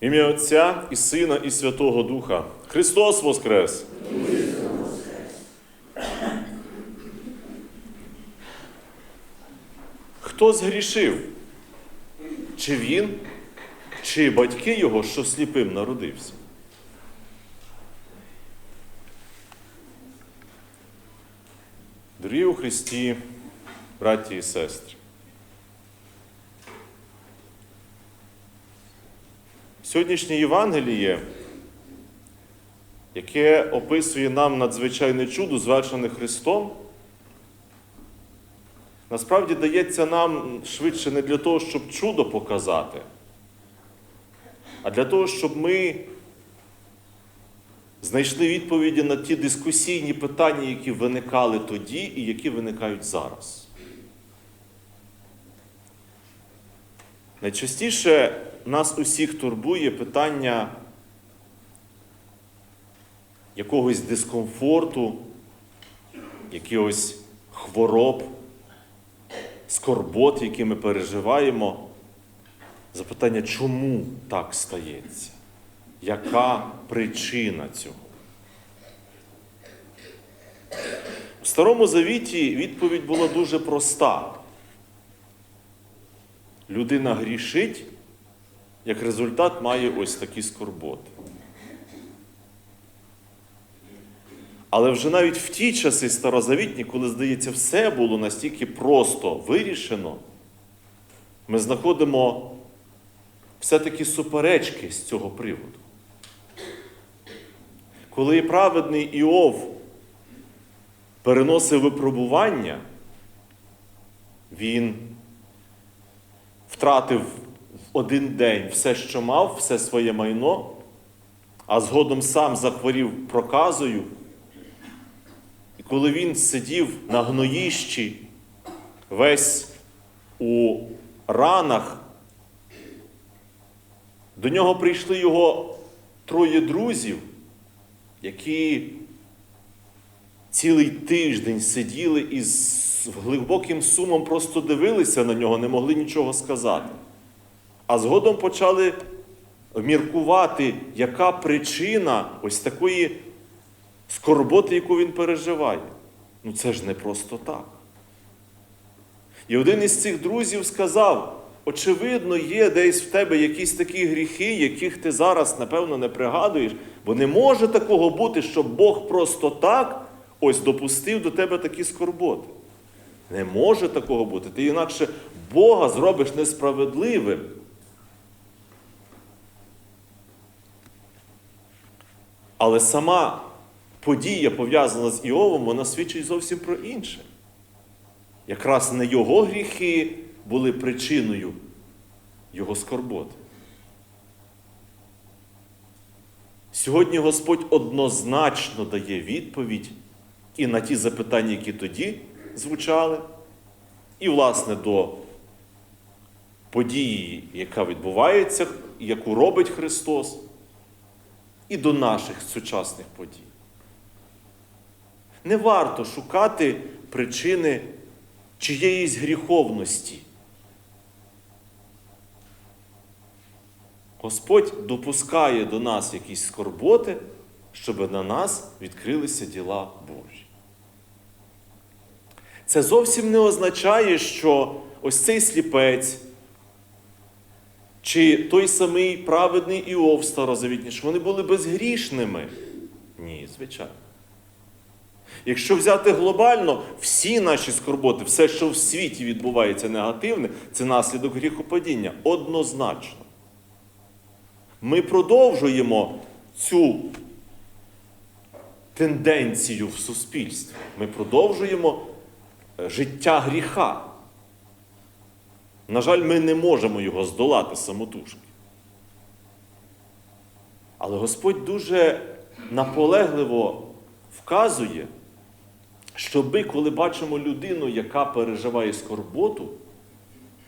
Ім'я Отця і Сина, і Святого Духа. Христос Воскрес! Хто згрішив? Чи він, чи батьки його, що сліпим народився? Дорогі у Христі, браті і сестри. Сьогоднішнє Євангеліє, яке описує нам надзвичайне чудо, звершене Христом, насправді дається нам швидше не для того, щоб чудо показати, а для того, щоб ми знайшли відповіді на ті дискусійні питання, які виникали тоді і які виникають зараз. Найчастіше нас усіх турбує питання якогось дискомфорту, якихось хвороб, скорбот, які ми переживаємо. Запитання, чому так стається? Яка причина цього? В Старому Завіті відповідь була дуже проста. Людина грішить, як результат має ось такі скорботи. Але вже навіть в ті часи старозавітні, коли, здається, все було настільки просто вирішено, ми знаходимо все-таки суперечки з цього приводу. Коли праведний Іов переносив випробування, він втратив один день все, що мав, все своє майно, а згодом сам захворів проказою. І коли він сидів на гноїщі, весь у ранах, до нього прийшли його троє друзів, які цілий тиждень сиділи і з глибоким сумом просто дивилися на нього, не могли нічого сказати. А згодом почали міркувати, яка причина ось такої скорботи, яку він переживає. Ну це ж не просто так. І один із цих друзів сказав: очевидно, є десь в тебе якісь такі гріхи, яких ти зараз, напевно, не пригадуєш, бо не може такого бути, щоб Бог просто так ось допустив до тебе такі скорботи. Не може такого бути. Ти інакше Бога зробиш несправедливим. Але сама подія, пов'язана з Іовом, вона свідчить зовсім про інше. Якраз не його гріхи були причиною його скорботи. Сьогодні Господь однозначно дає відповідь і на ті запитання, які тоді звучали, і, власне, до події, яка відбувається, яку робить Христос, і до наших сучасних подій. Не варто шукати причини чиєїсь гріховності. Господь допускає до нас якісь скорботи, щоб на нас відкрилися діла Божі. Це зовсім не означає, що ось цей сліпець, чи той самий праведний Іов старозавітній, що вони були безгрішними. Ні, звичайно. Якщо взяти глобально, всі наші скорботи, все, що в світі відбувається негативне, це наслідок гріхопадіння. Однозначно. Ми продовжуємо цю тенденцію в суспільстві. Ми продовжуємо життя гріха. На жаль, ми не можемо його здолати самотужки. Але Господь дуже наполегливо вказує, щоб ми, коли бачимо людину, яка переживає скорботу,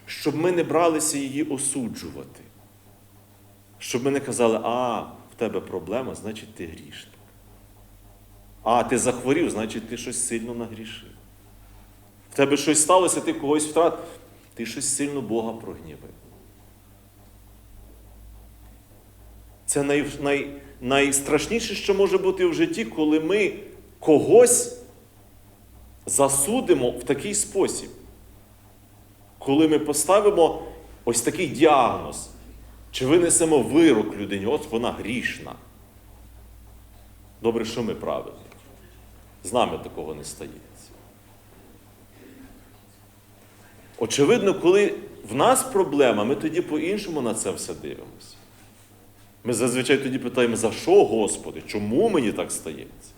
щоб ми не бралися її осуджувати. Щоб ми не казали, а, в тебе проблема, значить ти грішник. А, ти захворів, значить ти щось сильно нагрішив. В тебе щось сталося, ти когось втратив, ти щось сильно Бога прогнівив. Це най, най, найстрашніше, що може бути в житті, коли ми когось засудимо в такий спосіб. Коли ми поставимо ось такий діагноз, чи винесемо вирок людині, от вона грішна. Добре, що ми правильні. З нами такого не стається. Очевидно, коли в нас проблема, ми тоді по-іншому на це все дивимося. Ми зазвичай тоді питаємо, за що, Господи? Чому мені так стається?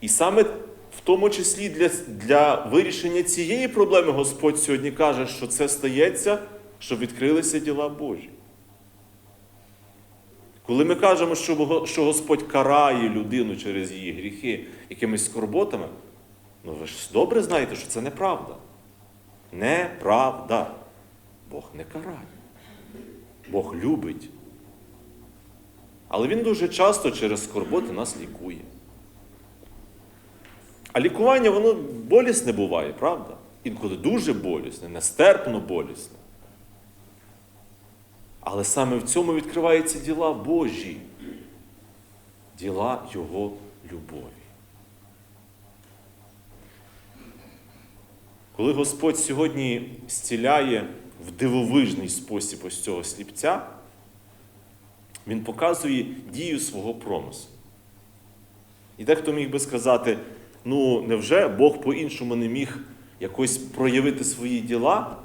І саме в тому числі для, для вирішення цієї проблеми Господь сьогодні каже, що це стається, щоб відкрилися діла Божі. Коли ми кажемо, що Господь карає людину через її гріхи якимись скорботами, ну ви ж добре знаєте, що це неправда. Неправда. Бог не карає. Бог любить. Але Він дуже часто через скорботи нас лікує. А лікування, воно болісне буває, правда? Інколи дуже болісне, нестерпно болісне. Але саме в цьому відкриваються діла Божі, діла Його любові. Коли Господь сьогодні зціляє в дивовижний спосіб ось цього сліпця, Він показує дію свого промислу. І дехто міг би сказати, ну невже Бог по-іншому не міг якось проявити свої діла?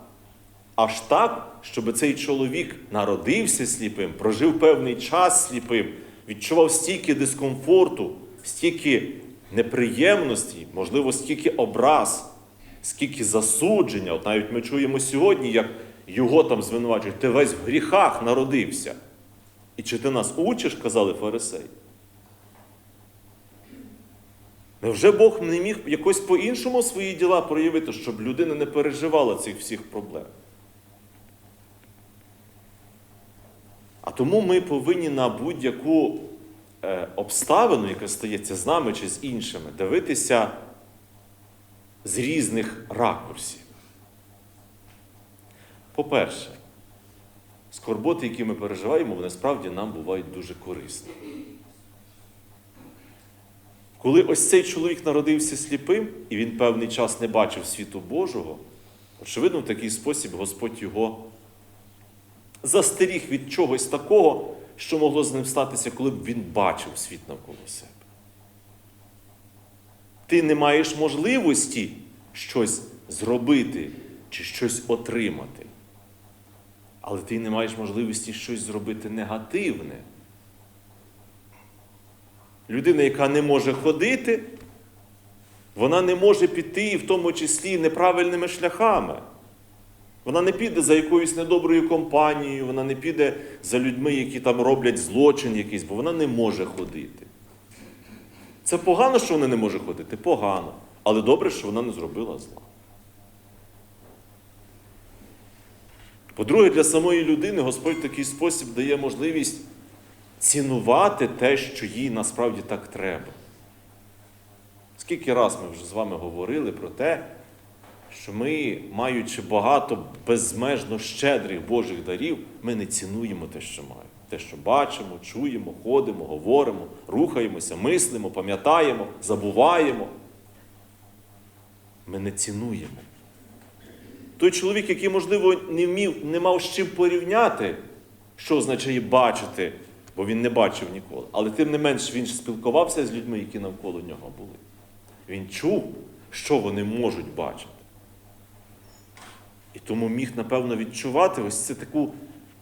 Аж так, щоб цей чоловік народився сліпим, прожив певний час сліпим, відчував стільки дискомфорту, стільки неприємності, можливо, стільки образ, скільки засудження. От навіть ми чуємо сьогодні, як його там звинувачують, ти весь в гріхах народився. І чи ти нас учиш, казали фарисеї? Невже Бог не міг якось по-іншому свої діла проявити, щоб людина не переживала цих всіх проблем? А тому ми повинні на будь-яку е, обставину, яка стається з нами чи з іншими, дивитися з різних ракурсів. По-перше, скорботи, які ми переживаємо, вони справді нам бувають дуже корисні. Коли ось цей чоловік народився сліпим, і він певний час не бачив світу Божого, очевидно, в такий спосіб Господь його застеріг від чогось такого, що могло з ним статися, коли б він бачив світ навколо себе. Ти не маєш можливості щось зробити чи щось отримати. Але ти не маєш можливості щось зробити негативне. Людина, яка не може ходити, вона не може піти, в тому числі неправильними шляхами. Вона не піде за якоюсь недоброю компанією, вона не піде за людьми, які там роблять злочин якийсь, бо вона не може ходити. Це погано, що вона не може ходити? Погано. Але добре, що вона не зробила зла. По-друге, для самої людини Господь в такий спосіб дає можливість цінувати те, що їй насправді так треба. Скільки раз ми вже з вами говорили про те, що ми, маючи багато безмежно щедрих Божих дарів, ми не цінуємо те, що маємо. Те, що бачимо, чуємо, ходимо, говоримо, рухаємося, мислимо, пам'ятаємо, забуваємо. Ми не цінуємо. Той чоловік, який, можливо, не вмів, не мав з чим порівняти, що означає бачити, бо він не бачив ніколи. Але тим не менш він спілкувався з людьми, які навколо нього були. Він чув, що вони можуть бачити. І тому міг, напевно, відчувати ось це таку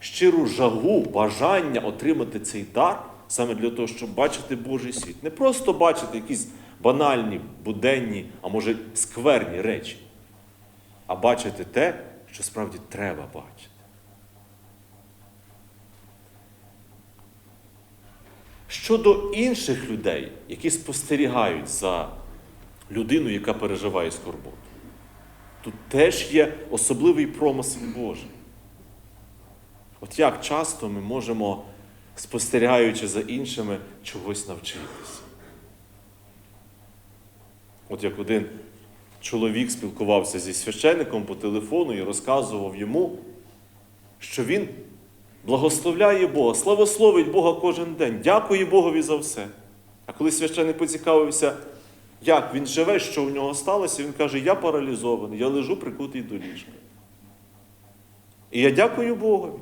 щиру жагу, бажання отримати цей дар саме для того, щоб бачити Божий світ. Не просто бачити якісь банальні, буденні, а може скверні речі, а бачити те, що справді треба бачити. Щодо інших людей, які спостерігають за людиною, яка переживає скорботу, тут теж є особливий промисел Божий. От як часто ми можемо, спостерігаючи за іншими, чогось навчитися. От як один чоловік спілкувався зі священником по телефону і розказував йому, що він благословляє Бога, славословить Бога кожен день, дякує Богові за все. А коли священник поцікавився, як він живе, що в нього сталося, він каже: Я паралізований, я лежу прикутий до ліжка. І я дякую Богові.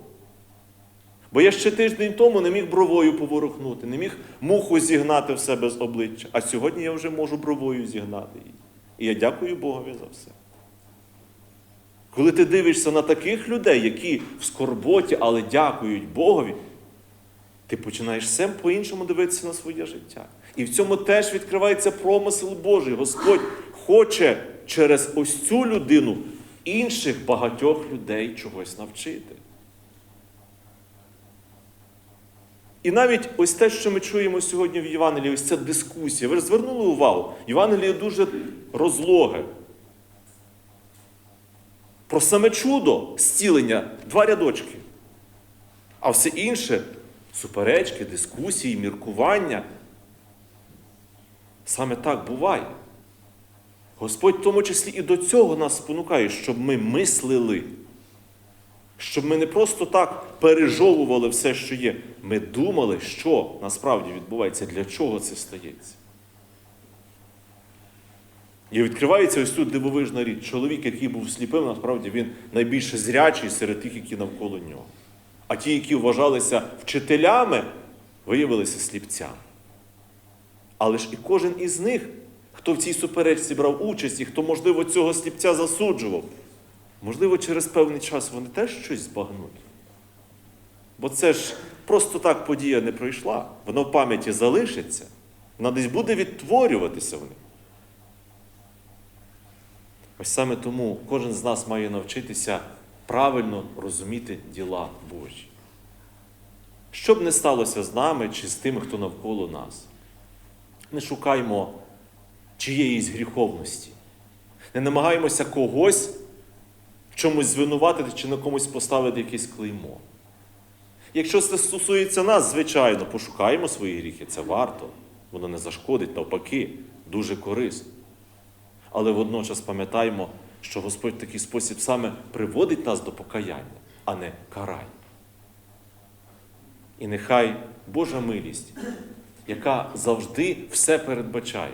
Бо я ще тиждень тому не міг бровою поворухнути, не міг муху зігнати в себе з обличчя. А сьогодні я вже можу бровою зігнати її. І я дякую Богові за все. Коли ти дивишся на таких людей, які в скорботі, але дякують Богові, ти починаєш сам по-іншому дивитися на своє життя. І в цьому теж відкривається промисел Божий. Господь хоче через ось цю людину інших багатьох людей чогось навчити. І навіть ось те, що ми чуємо сьогодні в Євангелії, ось ця дискусія. Ви ж звернули увагу, Євангеліє дуже розлоге. Про саме чудо зцілення два рядочки. А все інше суперечки, дискусії, міркування. Саме так буває. Господь в тому числі і до цього нас спонукає, щоб ми мислили, щоб ми не просто так пережовували все, що є. Ми думали, що насправді відбувається, для чого це стається. І відкривається ось тут дивовижна річ. Чоловік, який був сліпим, насправді він найбільше зрячий серед тих, які навколо нього. А ті, які вважалися вчителями, виявилися сліпцями. Але ж і кожен із них, хто в цій суперечці брав участь і хто, можливо, цього сліпця засуджував, можливо, через певний час вони теж щось збагнуть. Бо це ж просто так подія не пройшла. Воно в пам'яті залишиться, вона десь буде відтворюватися в них. Ось саме тому кожен з нас має навчитися правильно розуміти діла Божі. Що б не сталося з нами чи з тими, хто навколо нас, не шукаймо чиєїсь гріховності, не намагаємося когось чомусь звинуватити чи на комусь поставити якесь клеймо. Якщо це стосується нас, звичайно, пошукаємо свої гріхи, це варто, воно не зашкодить, навпаки, дуже корисно. Але водночас пам'ятаємо, що Господь в такий спосіб саме приводить нас до покаяння, а не карає. І нехай Божа милість, яка завжди все передбачає,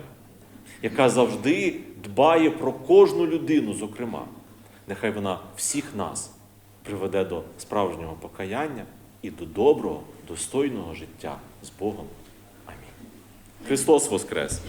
яка завжди дбає про кожну людину, зокрема, нехай вона всіх нас приведе до справжнього покаяння і до доброго, достойного життя з Богом. Амінь. Христос Воскрес!